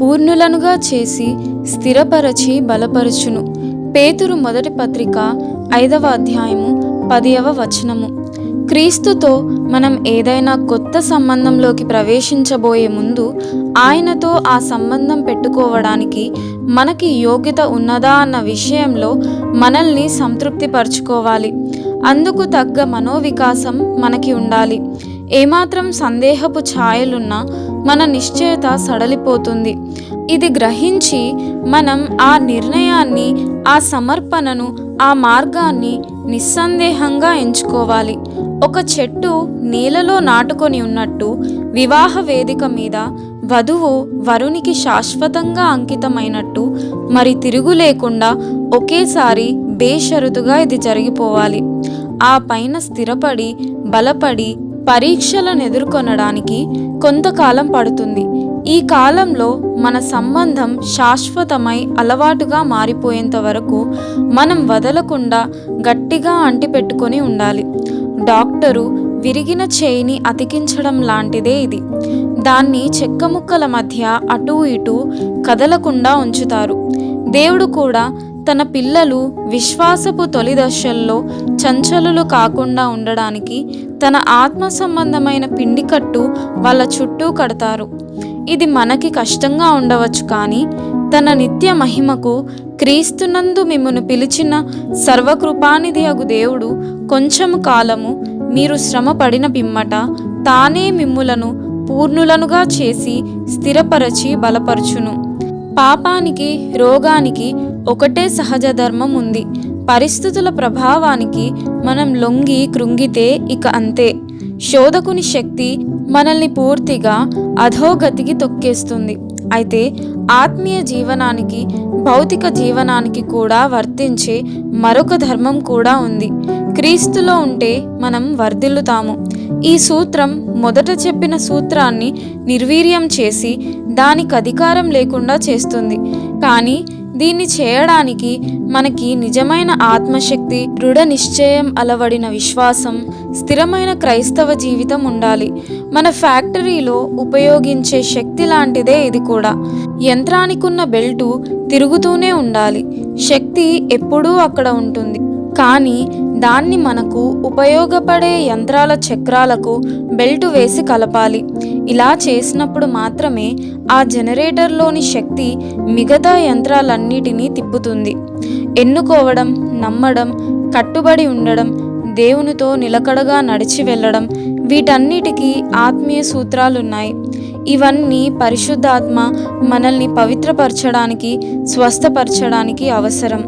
పూర్ణులనుగా చేసి స్థిరపరచి బలపరచును. పేతురు మొదటి పత్రిక ఐదవ అధ్యాయము పదియవ వచనము. క్రీస్తుతో మనం ఏదైనా కొత్త సంబంధంలోకి ప్రవేశించబోయే ముందు ఆయనతో ఆ సంబంధం పెట్టుకోవడానికి మనకి యోగ్యత ఉన్నదా అన్న విషయంలో మనల్ని సంతృప్తిపరచుకోవాలి. అందుకు తగ్గ మనోవికాసం మనకి ఉండాలి. ఏమాత్రం సందేహపు ఛాయలున్నా మన నిశ్చయత సడలిపోతుంది. ఇది గ్రహించి మనం ఆ నిర్ణయాన్ని ఆ సమర్పణను ఆ మార్గాన్ని నిస్సందేహంగా ఎంచుకోవాలి. ఒక చెట్టు నేలలో నాటుకొని ఉన్నట్టు వివాహ వేదిక మీద వధువు వరునికి శాశ్వతంగా అంకితమైనట్టు మరి తిరుగు లేకుండా ఒకేసారి బేషరతుగా ఇది జరిగిపోవాలి. ఆ పైన స్థిరపడి బలపడి పరీక్షలను ఎదుర్కొనడానికి కొంతకాలం పడుతుంది. ఈ కాలంలో మన సంబంధం శాశ్వతమై అలవాటుగా మారిపోయేంత వరకు మనం వదలకుండా గట్టిగా అంటిపెట్టుకొని ఉండాలి. డాక్టరు విరిగిన చేయిని అతికించడం లాంటిదే ఇది. దాన్ని చెక్క ముక్కల మధ్య అటూ ఇటూ కదలకుండా ఉంచుతారు. దేవుడు కూడా తన పిల్లలు విశ్వాసపు తొలి దశల్లో చంచలులు కాకుండా ఉండడానికి తన ఆత్మ సంబంధమైన పిండి కట్టు వాళ్ళ చుట్టూ కడతారు. ఇది మనకి కష్టంగా ఉండవచ్చు కానీ తన నిత్య మహిమకు క్రీస్తునందు మిమ్మను పిలిచిన సర్వకృపానిధి అగు దేవుడు కొంచెము కాలము మీరు శ్రమ పడిన పిమ్మట తానే మిమ్ములను పూర్ణులనుగా చేసి స్థిరపరచి బలపరచును. పాపానికి రోగానికి ఒకటే సహజ ధర్మం ఉంది. పరిస్థితుల ప్రభావానికి మనం లొంగి కృంగితే ఇక అంతే. శోధకుని శక్తి మనల్ని పూర్తిగా అధోగతికి తొక్కేస్తుంది. అయితే ఆత్మీయ జీవనానికి భౌతిక జీవనానికి కూడా వర్తించే మరొక ధర్మం కూడా ఉంది. క్రీస్తులో ఉంటే మనం వర్ధిల్లుతాము. ఈ సూత్రం మొదట చెప్పిన సూత్రాన్ని నిర్వీర్యం చేసి దానికి అధికారం లేకుండా చేస్తుంది. కానీ దీన్ని చేయడానికి మనకి నిజమైన ఆత్మశక్తి దృఢ నిశ్చయం అలవడిన విశ్వాసం స్థిరమైన క్రైస్తవ జీవితం ఉండాలి. మన ఫ్యాక్టరీలో ఉపయోగించే శక్తి లాంటిదే ఇది కూడా. యంత్రానికున్న బెల్టు తిరుగుతూనే ఉండాలి. శక్తి ఎప్పుడూ అక్కడ ఉంటుంది. కానీ దాన్ని మనకు ఉపయోగపడే యంత్రాల చక్రాలకు బెల్టు వేసి కలపాలి. ఇలా చేసినప్పుడు మాత్రమే ఆ జనరేటర్లోని శక్తి మిగతా యంత్రాలన్నిటినీ తిప్పుతుంది. ఎన్నుకోవడం నమ్మడం కట్టుబడి ఉండడం దేవునితో నిలకడగా నడిచి వెళ్ళడం వీటన్నిటికీ ఆత్మీయ సూత్రాలున్నాయి. ఇవన్నీ పరిశుద్ధాత్మ మనల్ని పవిత్రపరచడానికి స్వస్థపరచడానికి అవసరం.